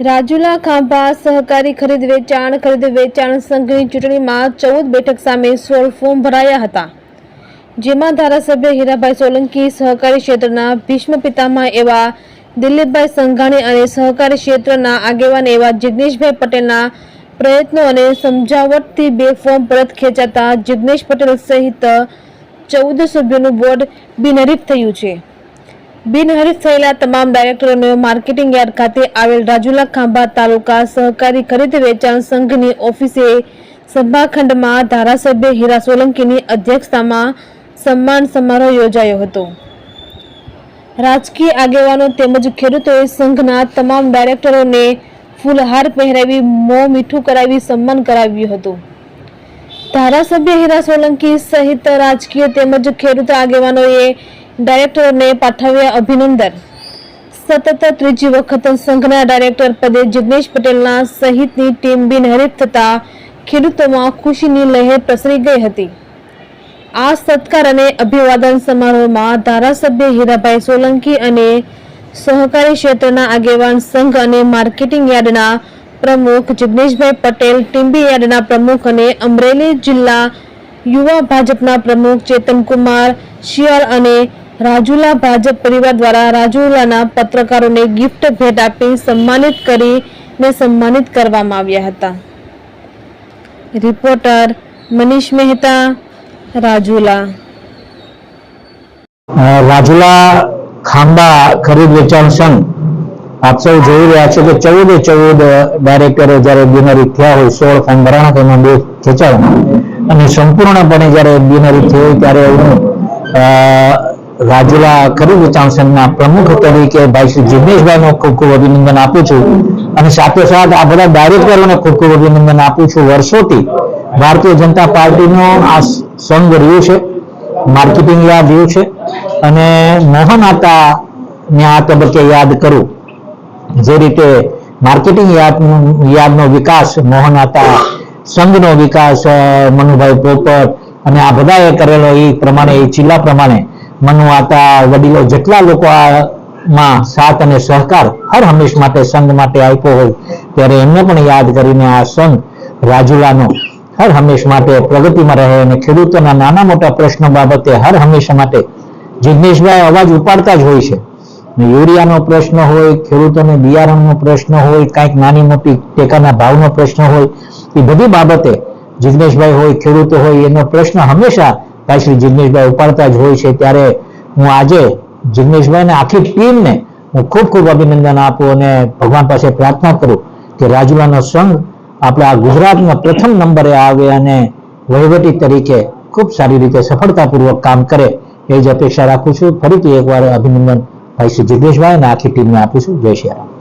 રાજુલા ખાંભા સહકારી ખરીદ વેચાણ ખરીદ વેચાણ સંઘની ચૂંટણીમાં ચૌદ બેઠક સામે સોળ ફોર્મ ભરાયા હતા. જેમાં ધારાસભ્ય હીરાભાઈ સોલંકી સહકારી ક્ષેત્રના ભીષ્મ પિતામહ એવા દિલીપભાઈ સંઘાણી અને સહકારી ક્ષેત્રના આગેવાન એવા જિગ્નેશભાઈ પટેલના પ્રયત્નો અને સમજાવટથી બે ફોર્મ પરત ખેંચાતા જિગ્નેશ પટેલ સહિત ચૌદ સભ્યોનું બોર્ડ બિનહરીફ થયું છે. બિનહરીફ થયેલા તમામ ડાયરેક્ટરોને માર્કેટિંગ યાર્ડ ખાતે આવેલ રાજુલા ખાંભા તાલુકા સહકારી ખરીદ વેચાણ સંઘની ઓફિસે સભાખંડમાં ધારાસભ્ય હીરા સોલંકીની અધ્યક્ષતામાં સન્માન સમારોહ યોજાયો હતો. રાજકીય આગેવાનો તેમજ ખેડૂતોએ સંઘના તમામ ડાયરેક્ટરોને ફૂલહાર પહેરાવી, મો મીઠું કરાવી, સન્માન કરાવ્યું હતું. ધારાસભ્ય હીરા સોલંકી સહિત રાજકીય તેમજ ખેડૂત આગેવાનોએ ડાયરેક્ટરોને પાઠવ્યા અભિનંદન. સતત ત્રીજી વખત સંઘના ડાયરેક્ટર પદે જિગ્નેશ પટેલના સહિતની ટીમ બિનહરીફ થતા ખેડૂતોમાં ખુશીની લહેર પ્રસરી ગઈ હતી. આ સત્કાર અને અભિવાદન સમારોહમાં ધારાસભ્ય હીરાભાઈ સોલંકી અને સહકારી ક્ષેત્રના આગેવાન સંઘ અને માર્કેટિંગ યાર્ડના પ્રમુખ જિગ્નેશભાઈ પટેલ ટીમ્બી યાર્ડના પ્રમુખ અને અમરેલી જિલ્લા યુવા ભાજપના પ્રમુખ ચેતનકુમાર શિયાળ અને રાજુલા ભાજપ પરિવાર દ્વારા રાજુલાના પત્રકારોને ગિફ્ટ ભેટ આપી સન્માનિત કરીને સન્માનિત કરવામાં આવ્યા હતા. રિપોર્ટર મનીષ મહેતા રાજુલા. રાજુલા ખાંબા ખરીદ વેચાણ સંઘ આપ સૌ જોઈ રહ્યા છો કે ચૌદે ચૌદ ડાયરેક્ટરો જ્યારે બિનરી થયા હોય સોળ ફોર્મ ભરાણા તેમાં બે ખેંચાણા અને સંપૂર્ણપણે જ્યારે બિનરી થઈ ત્યારે અ, રાજુલા ખરીદ વેચાણ પ્રમુખ તરીકે ભાઈ શ્રી જિગ્નેશભાઈનો ખૂબ ખૂબ અભિનંદન આપું છું. અને સાથે સાથે આ બધા ડાયરેક્ટરોને ખૂબ ખૂબ અભિનંદન આપું છું. વર્ષોથી ભારતીય જનતા પાર્ટીનો આ સંઘ રહ્યું છે, માર્કેટિંગ યાદ રહ્યું છે અને મોહન આતા ને આ તબક્કે યાદ કરું. જે રીતે માર્કેટિંગ યાદ યાદનો વિકાસ મોહન આતા સંઘનો વિકાસ મનુભાઈ પોપટ અને આ બધાએ કરેલો એ પ્રમાણે, એ જિલ્લા પ્રમાણે મનુ આતા વડીલો જેટલા લોકો આ માં સાથ અને સહકાર હર હંમેશ માટે સંઘ માટે આપ્યો હોય, ત્યારે એમને પણ યાદ કરીને આ સંઘ રાજુલાનો હર હંમેશ માટે પ્રગતિમાં રહે અને ખેડૂતોના નાના મોટા પ્રશ્નો બાબતે હર હંમેશા માટે જિજ્ઞેશભાઈ અવાજ ઉપાડતા જ હોય છે. યુરિયાનો પ્રશ્ન હોય, ખેડૂતોને બિયારણનો પ્રશ્ન હોય, કાંઈક નાની મોટી ટેકાના ભાવનો પ્રશ્ન હોય, એ બધી બાબતે જિજ્ઞેશભાઈ હોય, ખેડૂતો હોય, એનો પ્રશ્ન હંમેશા ભાઈ શ્રી જિગ્નેશભાઈ ઉપાડતા જ હોય છે, ત્યારે હું આજે જિગ્નેશભાઈને આખી ટીમને હું ખૂબ ખૂબ અભિનંદન આપું અને ભગવાન પાસે પ્રાર્થના કરું કે રાજુલાનો સંઘ આપણા ગુજરાતના પ્રથમ નંબરે આવે અને વહીવટી તરીકે ખૂબ સારી રીતે સફળતાપૂર્વક કામ કરે, એ જ અપેક્ષા રાખું છું. ફરીથી એકવાર અભિનંદન ભાઈ શ્રી જિગ્નેશભાઈ અને આખી ટીમને આપું છું. જય શ્રી રામ.